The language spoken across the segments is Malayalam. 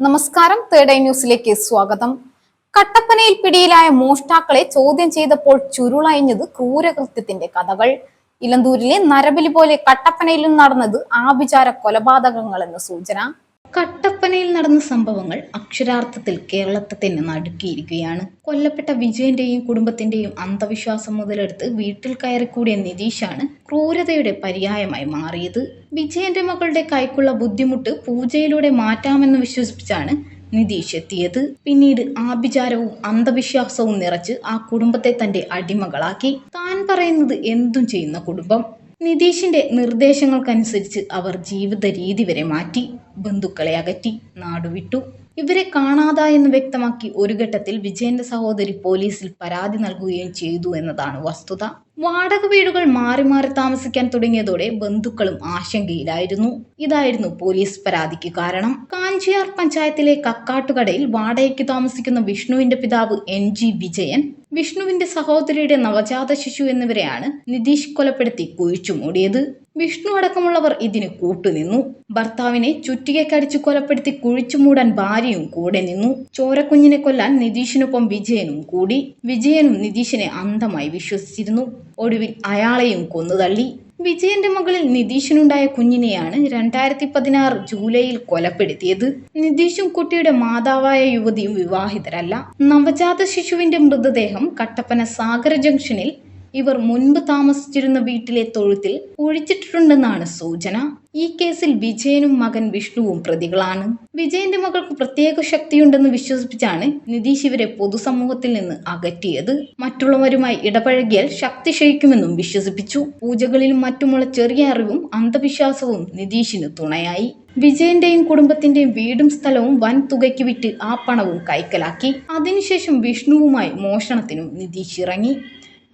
നമസ്കാരം. തേർഡ് ഐ ന്യൂസിലേക്ക് സ്വാഗതം. കട്ടപ്പനയിൽ പിടിയിലായ മോഷ്ടാക്കളെ ചോദ്യം ചെയ്തപ്പോൾ ചുരുളയഞ്ഞത് ക്രൂരകൃത്യത്തിന്റെ കഥകൾ. ഇലന്തൂരിലെ നരബലി പോലെ കട്ടപ്പനയിലും നടന്നത് ആഭിചാര കൊലപാതകങ്ങളെന്ന് സൂചന. കട്ടപ്പനയിൽ നടന്ന സംഭവങ്ങൾ അക്ഷരാർത്ഥത്തിൽ കേരളത്തെ തന്നെ നടുക്കിയിരിക്കുകയാണ്. കൊല്ലപ്പെട്ട വിജയന്റെയും കുടുംബത്തിന്റെയും അന്ധവിശ്വാസം മുതലെടുത്ത് വീട്ടിൽ കയറിക്കൂടിയ നിതീഷാണ് ക്രൂരതയുടെ പര്യായമായി മാറിയത്. വിജയന്റെ മകളുടെ കൈക്കുള്ള ബുദ്ധിമുട്ട് പൂജയിലൂടെ മാറ്റാമെന്ന് വിശ്വസിപ്പിച്ചാണ് നിതീഷ് എത്തിയത്. പിന്നീട് ആഭിചാരവും അന്ധവിശ്വാസവും നിറച്ച് ആ കുടുംബത്തെ തന്റെ അടിമകളാക്കി. താൻ പറയുന്നത് എന്തും ചെയ്യുന്ന കുടുംബം. നിതീഷിന്റെ നിർദ്ദേശങ്ങൾക്കനുസരിച്ച് അവർ ജീവിത രീതി വരെ മാറ്റി. ബന്ധുക്കളെ അകറ്റി നാടുവിട്ടു ഇവരെ കാണാതായെന്ന് വ്യക്തമാക്കി ഒരു ഘട്ടത്തിൽ വിജയന്റെ സഹോദരി പോലീസിൽ പരാതി നൽകുകയും ചെയ്തു എന്നതാണ് വസ്തുത. വാടക വീടുകൾ മാറി മാറി താമസിക്കാൻ തുടങ്ങിയതോടെ ബന്ധുക്കളും ആശങ്കയിലായിരുന്നു. ഇതായിരുന്നു പോലീസ് പരാതിക്ക് കാരണം. കാഞ്ചിയാർ പഞ്ചായത്തിലെ കക്കാട്ടുകടയിൽ വാടകയ്ക്ക് താമസിക്കുന്ന വിഷ്ണുവിന്റെ പിതാവ് എൻ ജി വിജയൻ വിഷ്ണുവിന്റെ സഹോദരിയുടെ നവജാത ശിശു എന്നിവരെയാണ് നിതീഷ് കൊലപ്പെടുത്തി കുഴിച്ചു മൂടിയത് വിഷ്ണു അടക്കമുള്ളവർ ഇതിന് കൂട്ടുനിന്നു. ഭർത്താവിനെ ചുറ്റികക്കടിച്ചു കൊലപ്പെടുത്തി കുഴിച്ചു മൂടാൻ ഭാര്യയും കൂടെ നിന്നു. ചോരക്കുഞ്ഞിനെ കൊല്ലാൻ നിതീഷിനൊപ്പം വിജയനും കൂടി. വിജയനും നിതീഷിനെ അന്ധമായി വിശ്വസിച്ചിരുന്നു. ഒടുവിൽ അയാളെയും കൊന്നുതള്ളി. വിജയന്റെ മകളിൽ നിതീഷിനുണ്ടായ കുഞ്ഞിനെയാണ് രണ്ടായിരത്തി പതിനാറ് ജൂലൈയിൽ കൊലപ്പെടുത്തിയത്. നിതീഷും കുട്ടിയുടെ മാതാവായ യുവതിയും വിവാഹിതരല്ല. നവജാത ശിശുവിന്റെ മൃതദേഹം കട്ടപ്പന സാഗര ജംഗ്ഷനിൽ ഇവർ മുൻപ് താമസിച്ചിരുന്ന വീട്ടിലെ തൊഴുത്തിൽ ഒഴിച്ചിട്ടിട്ടുണ്ടെന്നാണ് സൂചന. ഈ കേസിൽ വിജയനും മകൻ വിഷ്ണുവും പ്രതികളാണ്. വിജയന്റെ മകൾക്ക് പ്രത്യേക ശക്തിയുണ്ടെന്ന് വിശ്വസിപ്പിച്ചാണ് നിതീഷ് ഇവരെ പൊതുസമൂഹത്തിൽ നിന്ന് അകറ്റിയത്. മറ്റുള്ളവരുമായി ഇടപഴകിയാൽ ശക്തി ക്ഷയിക്കുമെന്നും വിശ്വസിപ്പിച്ചു. പൂജകളിലും മറ്റുമുള്ള ചെറിയ അറിവും അന്ധവിശ്വാസവും നിതീഷിന് തുണയായി. വിജയന്റെയും കുടുംബത്തിന്റെയും വീടും സ്ഥലവും വൻ തുകയ്ക്ക് വിറ്റ് ആ പണവും കൈക്കലാക്കി. അതിനുശേഷം വിഷ്ണുവുമായി മോഷണത്തിനും നിതീഷ് ഇറങ്ങി.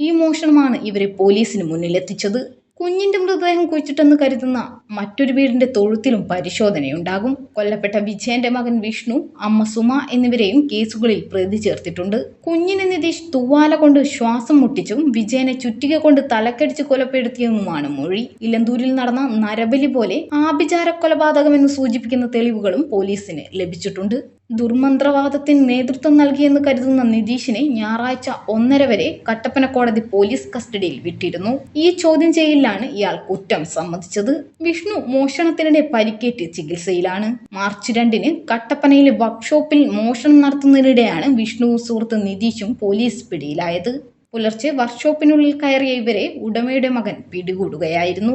ഈ മോഷണമാണ് ഇവരെ പോലീസിന് മുന്നിലെത്തിച്ചത്. കുഞ്ഞിന്റെ മൃതദേഹം കുഴിച്ചിട്ടെന്ന് കരുതുന്ന മറ്റൊരു വീടിന്റെ തൊഴുത്തിലും പരിശോധനയുണ്ടാകും. കൊല്ലപ്പെട്ട വിജയന്റെ മകൻ വിഷ്ണു അമ്മ സുമ എന്നിവരെയും കേസുകളിൽ പ്രതി ചേർത്തിട്ടുണ്ട്. കുഞ്ഞിനെ നിതീഷ് തൂവാല കൊണ്ട് ശ്വാസം മുട്ടിച്ചും വിജയനെ ചുറ്റിക കൊണ്ട് തലക്കടിച്ച് കൊലപ്പെടുത്തിയെന്നുമാണ് മൊഴി. ഇലന്തൂരിൽ നടന്ന നരബലി പോലെ ആഭിചാര കൊലപാതകമെന്ന് സൂചിപ്പിക്കുന്ന തെളിവുകളും പോലീസിന് ലഭിച്ചിട്ടുണ്ട്. ദുർമന്ത്രവാദത്തിന് നേതൃത്വം നൽകിയെന്ന് കരുതുന്ന നിതീഷിനെ ഞായറാഴ്ച ഒന്നര വരെ കട്ടപ്പന കോടതി പോലീസ് കസ്റ്റഡിയിൽ വിട്ടിരുന്നു. ഈ ചോദ്യം ചെയ്യലിലാണ് ഇയാൾ കുറ്റം സമ്മതിച്ചത്. വിഷ്ണു മോഷണത്തിനിടെ പരിക്കേറ്റ് ചികിത്സയിലാണ്. മാർച്ച് രണ്ടിന് കട്ടപ്പനയിലെ വർക്ക്ഷോപ്പിൽ മോഷണം നടത്തുന്നതിനിടെയാണ് വിഷ്ണു സുഹൃത്ത് നിതീഷും പോലീസ് പിടിയിലായത്. പുലർച്ചെ വർക്ക്ഷോപ്പിനുള്ളിൽ കയറിയ ഇവരെ ഉടമയുടെ മകൻ പിടികൂടുകയായിരുന്നു.